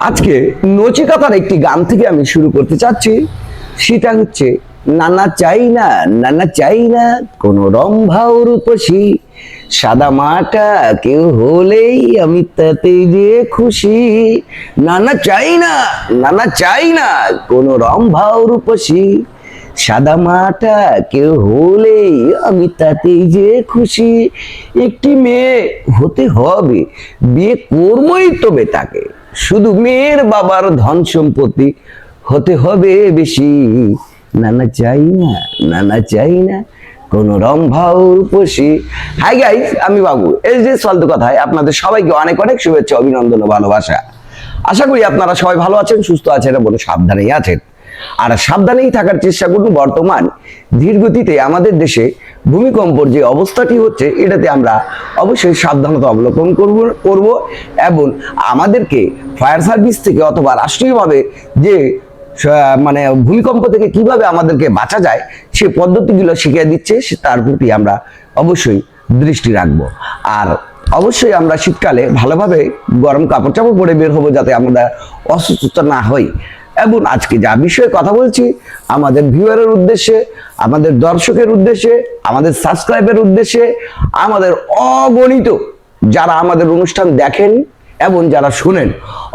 আজকে নচিকাতার একটি গান থেকে আমি শুরু করতে চাচ্ছি। সেটা হচ্ছে, নানা চাই না, নানা চাই না, কোনো রম্ভা রূপসী। সাদা মাটা কেউ হলেই আমি তাতেই যে খুশি। নানা চাই না, নানা চাই না, কোনো রম্ভা রূপসী। সাদা মাটা কেউ হলেই আমি তাতেই যে খুশি। একটি মেয়ে হতে হবে, বিয়ে করবই তবে তাকে। শুধু মেয়ের বাবার ধন সম্পত্তি হতে হবে বেশি। নানা চাই না, নানা চাই না, কোন রম্ভাও রূপসী হাই গাইস আমি বাবু। এই যে ফালতু কথায় আপনাদের সবাইকে অনেক অনেক শুভেচ্ছা, অভিনন্দন ও ভালোবাসা। আশা করি আপনারা সবাই ভালো আছেন, সুস্থ আছেন এবং সাবধানেই আছেন। আর সাবধানেই থাকার চেষ্টা করুন বর্তমান ধীরগতিতে আমাদের দেশে ভূমিকম্পর যে অবস্থাটি হচ্ছে, এটাতে আমরা অবশ্যই সাবধানতা অবলম্বন করব করব এবং আমাদেরকে ফায়ার সার্ভিস থেকে অথবা রাষ্ট্রীয়ভাবে যে মানে ভূমিকম্প থেকে কীভাবে আমাদেরকে বাঁচা যায়, সে পদ্ধতিগুলো শিখিয়ে দিচ্ছে তার প্রতি আমরা অবশ্যই দৃষ্টি রাখব। আর অবশ্যই আমরা শীতকালে ভালোভাবে গরম কাপড় চাপড় পরে বের হব যাতে আমরা অসুস্থতা না হই। এবং আজকে যা বিষয়ে কথা বলছি, আমাদের ভিউয়ারের উদ্দেশ্যে, আমাদের দর্শকের উদ্দেশ্যে, আমাদের সাবস্ক্রাইবের উদ্দেশ্যে, আমাদের অগণিত যারা আমাদের অনুষ্ঠান দেখেন এবং যারা শুনেন,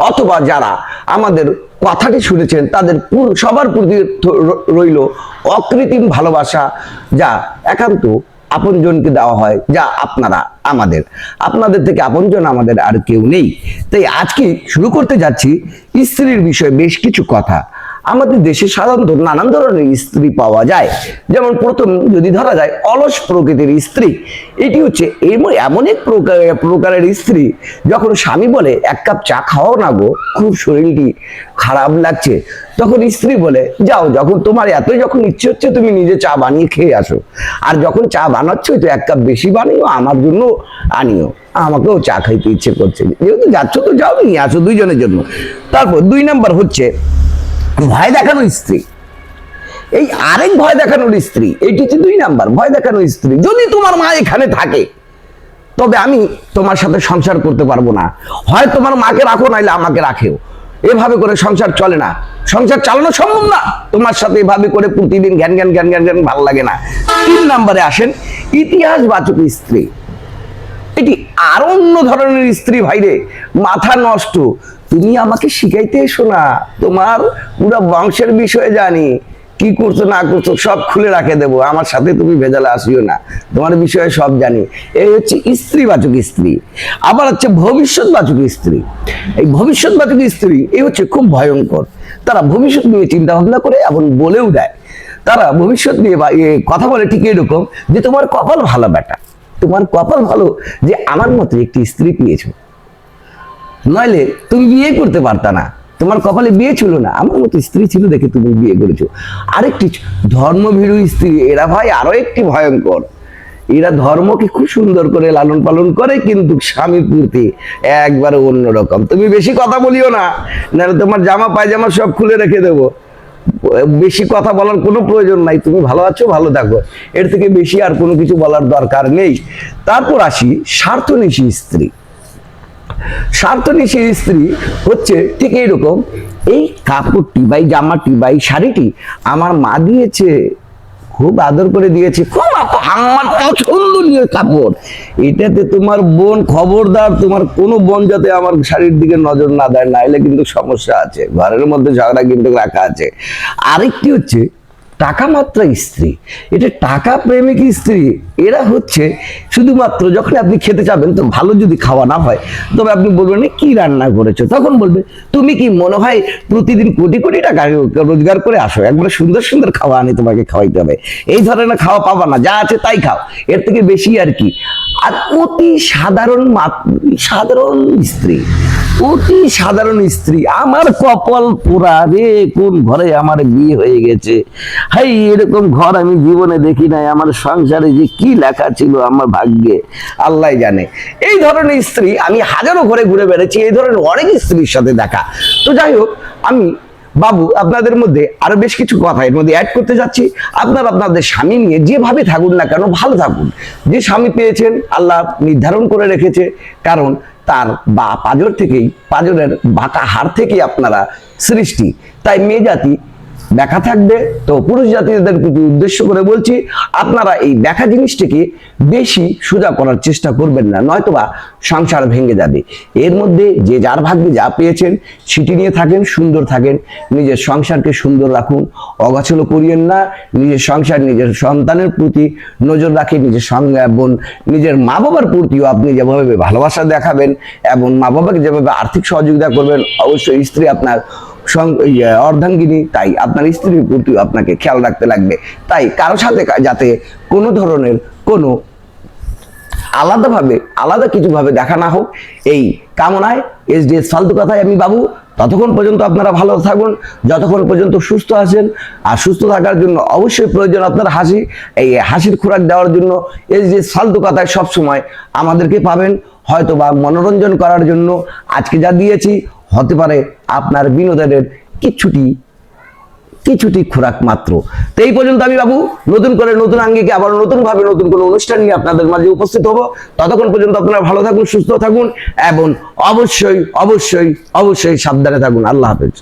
অথবা যারা আমাদের কথাটি শুনেছেন, তাদের সবার প্রতি রইল অকৃত্রিম ভালোবাসা, যা একান্ত আপনজনকে দেওয়া হয়, যা আপনারা, আমাদের। আপনাদের থেকে আপনজন আমাদের আর কেউ নেই। তাই আজকে শুরু করতে যাচ্ছি স্ত্রীর বিষয়ে বেশ কিছু কথা। আমাদের দেশে সাধারণত নানান ধরনের স্ত্রী পাওয়া যায়। যেমন প্রথম যদি ধরা যায়, অলস প্রকৃতির স্ত্রী। এটি হচ্ছে এমন এক প্রকার- প্রকারের স্ত্রী, যখন স্বামী বলে, এক কাপ চা খাওয়াও না গো, খুব শরীরটি খারাপ লাগছে। তখন স্ত্রী বলে, যাও, যখন তোমার এত যখন ইচ্ছে হচ্ছে, তুমি নিজে চা বানিয়ে খেয়ে আসো। আর যখন চা বানাচ্ছই তো এক কাপ বেশি বানিও, আমার জন্য আনিও। আমাকেও চা খাইতে ইচ্ছে করছে। যেহেতু যাচ্ছ তো যাও, নিয়ে আসো দুইজনের জন্য। তারপর দুই নাম্বার হচ্ছে ভয় দেখানো স্ত্রী। এই আরেক ভয় দেখানোর স্ত্রী এটি হচ্ছে দুই নাম্বার, ভয় দেখানো স্ত্রী। যদি তোমার মা এখানে থাকে, তবে আমি তোমার সাথে সংসার করতে পারব না। হয় তোমার মাকে রাখো, নাইলে আমাকে রাখেও। এভাবে করে সংসার চলে না। সংসার চালানো সম্ভব না। তোমার সাথে এভাবে করে প্রতিদিন জ্ঞান জ্ঞান জ্ঞান জ্ঞান জ্ঞান ভালো লাগে না। তিন নাম্বারে আসেন ইতিহাস বাচক স্ত্রী। এটি আরও অন্য ধরনের স্ত্রী ভাইরে মাথা নষ্ট তুমি আমাকে শিখাইতে এসো না। তোমার পুরো বংশের বিষয়ে জানি। কি করছ, না করছ, সব খুলে রাখে দেবো। আমার সাথে তুমি ভেজালে আসিও না। তোমার বিষয়ে সব জানি। এই হচ্ছে স্ত্রীবাচক স্ত্রী। আবার হচ্ছে ভবিষ্যৎবাচক স্ত্রী। এই ভবিষ্যৎ ভবিষ্যৎবাচক স্ত্রী, এই হচ্ছে খুব ভয়ঙ্কর। তারা ভবিষ্যৎ নিয়ে চিন্তা ভাবনা করে এবং বলেও দেয়। তারা ভবিষ্যৎ নিয়ে বা কথা বলে ঠিক এরকম যে তোমার কপাল ভালো বেটা তোমার কপাল ভালো যে আমার মতো একটি স্ত্রী পেয়েছ। নইলে তুমি বিয়ে করতে পারতা না। তোমার কপালে বিয়ে ছিল না। আমার মতো স্ত্রী ছিল দেখে তুমি বিয়ে করেছ। আরেকটি ধর্মভীরু স্ত্রী, এরা ভাই আরও একটি ভয়ঙ্কর। এরা ধর্মকে খুব সুন্দর করে লালন পালন করে, কিন্তু স্বামীর প্রতি একবারে অন্যরকম। তুমি বেশি কথা বলিও না, নাহলে তোমার জামা, পায়জামা সব খুলে রেখে দেবো। বেশি কথা বলার কোনো প্রয়োজন নাই। তুমি ভালো আছো, ভালো থাকো। এর থেকে বেশি আর কোনো কিছু বলার দরকার নেই। তারপর আসি স্বার্থনিশী স্ত্রী। স্বার্থনিশী স্ত্রী হচ্ছে ঠিক এইরকম। এই কাপড়টি বা এই জামাটি বা এই শাড়িটি আমার মা দিয়েছে, খুব আদর করে দিয়েছে, খুব আমার পছন্দনীয় কাপড়। এটাতে তোমার বোন খবরদার, তোমার কোনো বোন যাতে আমার শাড়ির দিকে নজর না দেয়, নাইলে কিন্তু সমস্যা আছে। ঘরের মধ্যে ঝগড়া কিন্তু রাখা আছে। আরেকটি হচ্ছে টাকা মাত্রা স্ত্রী। এটা টাকা প্রেমিক স্ত্রী। এরা হচ্ছে শুধুমাত্র যখন আপনি খেতে যাবেন তো ভালো যদি খাওয়া না হয় তবে আপনি বলবেন "এ, কি রান্না করেছ? তখন বলবে তুমি কি মনে হয় প্রতিদিন কোটি কোটি টাকা রোজগার করে আসো? একবারে সুন্দর সুন্দর খাওয়া আনি তোমাকে খাওয়াইতে হবে। এই ধরনের খাওয়া পাবা না যা আছে তাই খাও। এর থেকে বেশি আর কি। আর অতি সাধারণ সাধারণ স্ত্রী। অতি সাধারণ স্ত্রী। আমার কপাল পোড়া রে, কোন ঘরে আমার বিয়ে হয়ে গেছে? হাই, এরকম ঘর আমি জীবনে দেখি নাই। আমার সংসারে যে কি লেখা ছিল আমার ভাগ্যে, আল্লাহ জানে। এই ধরনের স্ত্রী আমি হাজারো ঘরে ঘুরে বেড়েছি এই ধরনের অনেক স্ত্রীর সাথে দেখা। তো যাই হোক, আমি, বাবু, আপনাদের মধ্যে আরও বেশ কিছু কথা এর মধ্যে অ্যাড করতে যাচ্ছি। আপনারা আপনাদের স্বামী নিয়ে যেভাবে থাকুন না কেন, ভালো থাকুন। যে স্বামী পেয়েছেন, আল্লাহ নির্ধারণ করে রেখেছে। কারণ তার বা পাজর থেকেই পাজরের বাঁকা হাড় থেকেই আপনারা সৃষ্টি। তাই মেয়ে জাতি দেখা থাকবে। তো পুরুষ জাতিদের প্রতি উদ্দেশ্য করে বলছি, আপনারা এই দেখা জিনিসটিকে বেশি সোজা করার চেষ্টা করবেন না, নয়তোবা সংসার ভেঙে যাবে। এর মধ্যে যে যার ভাগ্যে যা পেয়েছেন, সেটি নিয়ে থাকেন, সুন্দর থাকেন, নিজের সংসারকে সুন্দর রাখুন, অগাছলো করিয়েন না, নিজের সংসার নিজের সন্তানের প্রতি নজর রাখে, নিজের এবং নিজের মা বাবার প্রতিও আপনি যেভাবে ভালোবাসা দেখাবেন এবং মা বাবাকে যেভাবে আর্থিক সহযোগিতা করবেন, অবশ্যই স্ত্রী আপনার অর্ধাঙ্গিনী, তাই আপনার স্ত্রীর প্রতি আপনাকে খেয়াল রাখতে লাগবে। তাই কারও সাথে যাতে কোনো ধরনের কোনো আলাদাভাবে, আলাদা কিছুভাবে দেখা না হোক, এই কামনায় এস ডি এস ফালতু কথায় আমি বাবু। ততক্ষণ পর্যন্ত আপনারা ভালো থাকুন, যতক্ষণ পর্যন্ত সুস্থ আছেন, আর সুস্থ থাকার জন্য অবশ্যই প্রয়োজন আপনার হাসি। এই হাসির খোরাক দেওয়ার জন্য এস ডি এস ফালতু কথায় সবসময় আমাদেরকে পাবেন হয়তো বা মনোরঞ্জন করার জন্য। আজকে যা দিয়েছি হতে পারে আপনার বিনোদনের কিছুটি কিছুটি খোরাক মাত্র। তো এই পর্যন্ত আমি বাবু, নতুন করে নতুন আঙ্গিকে আবার নতুনভাবে নতুন কোনো অনুষ্ঠান নিয়ে আপনাদের মাঝে উপস্থিত হব। ততক্ষণ পর্যন্ত আপনারা ভালো থাকুন, সুস্থ থাকুন এবং অবশ্যই অবশ্যই অবশ্যই সাবধানে থাকুন। আল্লাহ হাফেজ।